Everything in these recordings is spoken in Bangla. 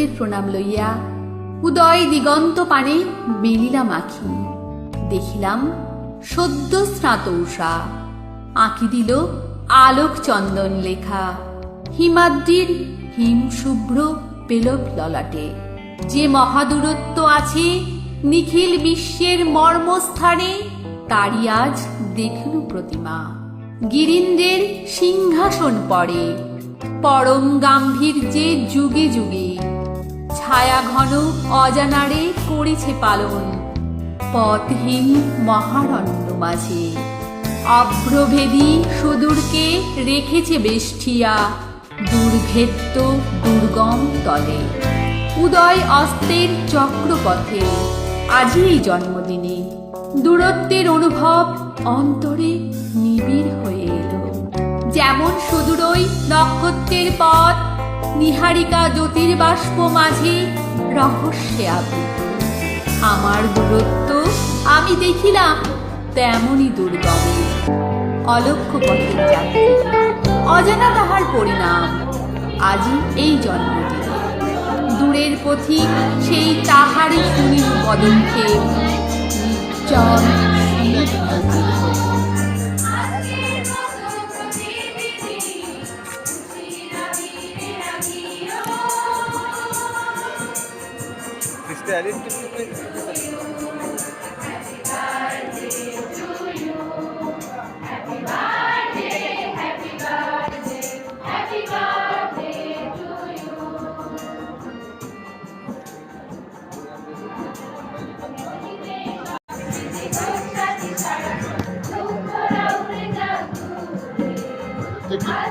জন্মদিন প্রণাম লইয়া উদয় দিগন্ত পানে মেলিলাম আখি। দেখিলাম সদ্য স্নাত উষা আঁকি দিল আলোক চন্দন লেখা। হিমাদ্রির হিমশুভ্র পেলব ললাটে। যে মহাদূরত্ব আছে নিখিল বিশ্বের মর্মস্থানে, তারই আজ দেখলু প্রতিমা। গিরিন্দ্রের সিংহাসন পড়ে। পরম গাম্ভীর্যে যুগে যুগে ছায়া ঘন অজানারে করেছে পালন। পথহীন মহারণ্য মাঝে। অভ্রভেদী সুদূরকে রেখেছে বেষ্টিয়া। দুর্ভেদ্য দুর্গম তলে। উদয় অস্তের চক্রপথে। আজই জন্মদিনে। দূরত্বের অনুভব অন্তরে নিবিড় হয়ে এলো। যেমন সুদূরই নক্ষত্রের পথ নিহারিকা জ্যোতির্বাষ্প মাঝে রহস্যে আবৃত। আমার দূরত্ব আমি দেখিলাম তেমনই দুর্গমে। অলক্ষ্য পথের যাত্রী। অজানা তাহার পরিণাম আজই এই জন্মদিনে। দূরের পথিক সেই তাহারই সুনীল পদক্ষেপ। নির্জন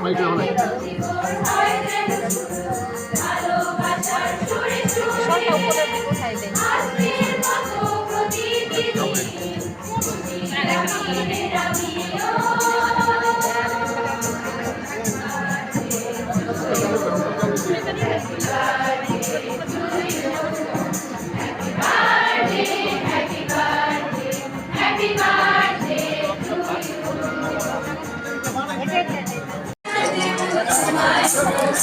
বছর বছর আসুক এই দিনটি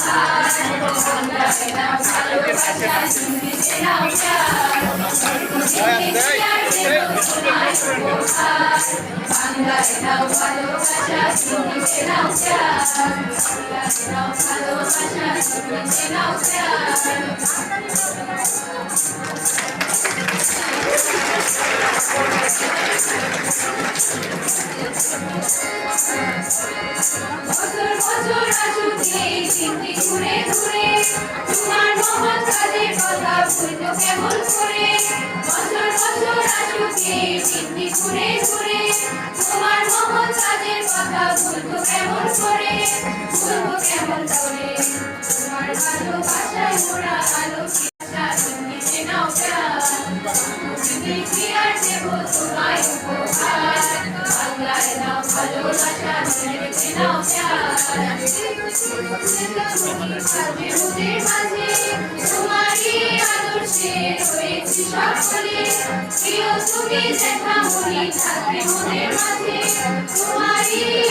ました。ঘুরে ঘুরে তোমার মহৎ কাজের কথা ভুলবো কেমন করে? বছর বছর আসুক এই ঘুরে ঘুরে। তোমার মহৎ কাজের কথা ভুলবো কেমন করে? ভুলবো কেমন করে? তোমার ভালোবাসায় মোরা দেবো তোমায় উপহার? तुम्ही जेव्हा मुली झाले होते माझे तुम्हारी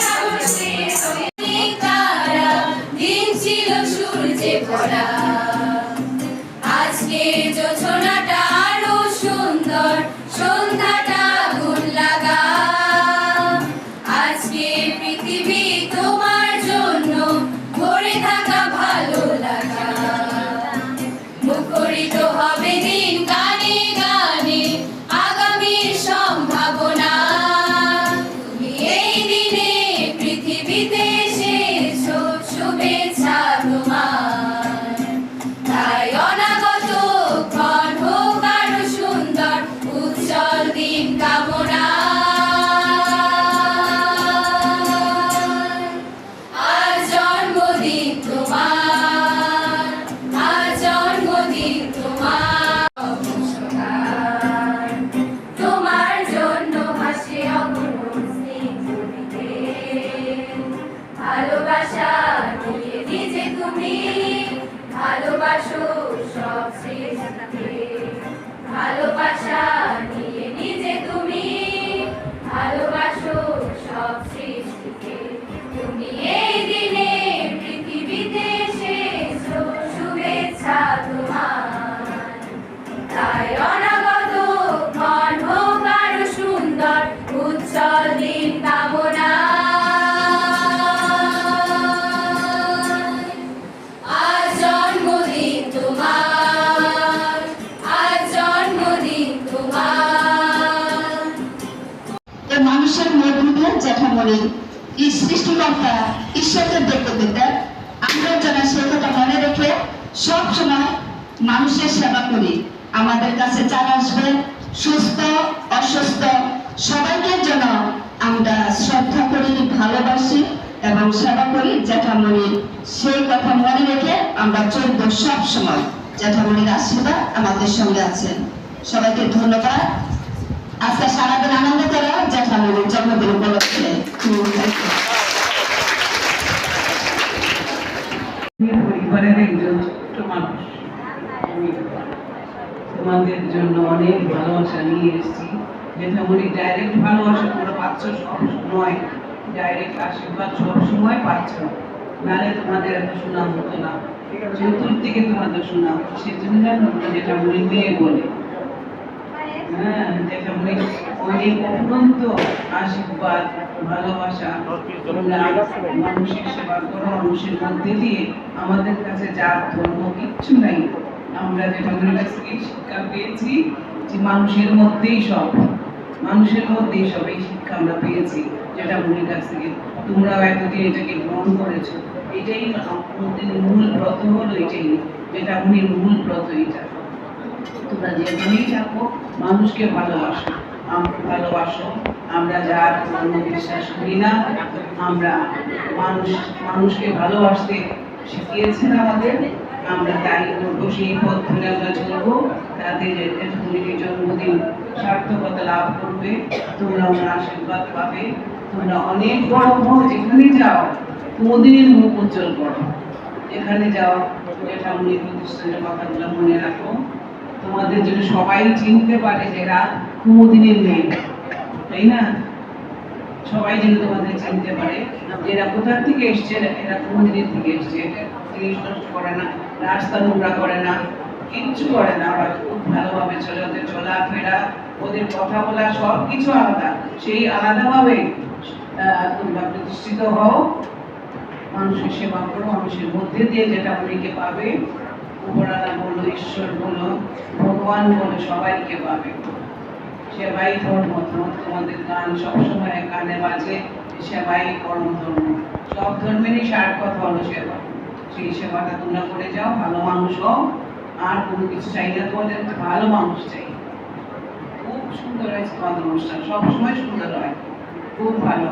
বাসু সব সৃষ্টি এই সৃষ্টিকর্তা ঈশ্বরকে দেখতে দিতেন আমরা যেন সে কথা মনে রেখে সব সময় মানুষের সেবা করি, আমাদের কাছে চাল আসবে, সুস্থ, অসুস্থ, সবাইকে যেন আমরা শ্রদ্ধা করি, ভালোবাসি এবং সেবা করি জ্যাঠামণি সেই কথা মনে রেখে আমরা চলবো সব সময়। জ্যাঠামণির আশীর্বাদ আমাদের সঙ্গে আছেন সবাইকে ধন্যবাদ। আজকে সারাদিন আনন্দ করা জ্যাঠামণির জন্মদিন উপলক্ষে। পরিবারের একজন ছোট্ট মানুষ। তোমাদের জন্য অনেক ভালোবাসা নিয়ে এসেছি। যেমনই ডাইরেক্ট ভালোবাসা তোমরা পাচ্ছ সব ডাইরেক্ট আশীর্বাদ সব সময় পাচ্ছ নাহলে তোমাদের এত সুনাম হতো না। চতুর্দিকে তোমাদের সুনাম, সেজন্য যেটা মনে মেয়ে বলে। হ্যাঁ অনেক আশীর্বাদ, ভালোবাসা। মানুষের সেবা করো, মানুষের মধ্যে দিয়ে আমাদের কাছে যা ধর্ম কিচ্ছু নাই, আমরা শিক্ষা পেয়েছি যে মানুষের মধ্যেই সব। মানুষের মধ্যেই সব এই শিক্ষা আমরা পেয়েছি, যেটা মনের কাছ থেকে তোমরাও এতদিন এটাকে গ্রহণ করেছ। এটাই মূল ব্রত হলো এটাই, যেটা মনের মূল ব্রত এটা। তোমরা যেখানেই থাকো, মানুষকে ভালোবাসো। ভালোবাসো। আমরা যার ধর্ম বিশ্বাস করি না, আমরা মানুষ মানুষকে ভালোবাসতে শিখিয়েছেন আমাদের। আমরা তাই করব, সেই পথ ধরে আমরা চলবো। তাদের জন্মদিন সার্থকতা লাভ করবে, তোমরা ওনার আশীর্বাদ পাবে। তোমরা অনেক বড় হও যেখানে যাও কুমদিনের মুখ উজ্জ্বল করো এখানে যাও, যেটা উনি প্রতিষ্ঠানের কথাগুলো মনে রাখো। তোমাদের জন্য সবাই চিনতে পারে যে কুমুদিনের মেয়ে। তাই না? সবাই যেন তোমাদের চিনতে পারে এরা কোথার থেকে এসছে, এরা কুমুদিনের থেকে এসছে। জিনিস নষ্ট করে না, রাস্তা নোংরা করে না, কিচ্ছু করে না। ওরা খুব ভালোভাবে চলে ওদের চলাফেরা, ওদের কথা বলা সব কিছু আলাদা। সেই আলাদাভাবে তোমরা প্রতিষ্ঠিত হও। মানুষের সেবা করো, মানুষের মধ্যে দিয়ে যেটা অনেকে পাবে উপরালা বলো ঈশ্বর বলো ভগবান বলো সবাইকে পাবে। সেবাই ধর্ম তোমাদের গান সবসময় কানে বাজে সেবাই কর্ম ধর্ম। সব ধর্মেরই সার কথা হলো সেবা সেই সেবাটা তোমরা করে যাও, ভালো মানুষ হও। আর কোনো কিছু চাই না তোমাদের, ভালো মানুষ চাই। খুব সুন্দর হয়েছে তোমাদের অনুষ্ঠান, সবসময় সুন্দর হয়। খুব ভালো।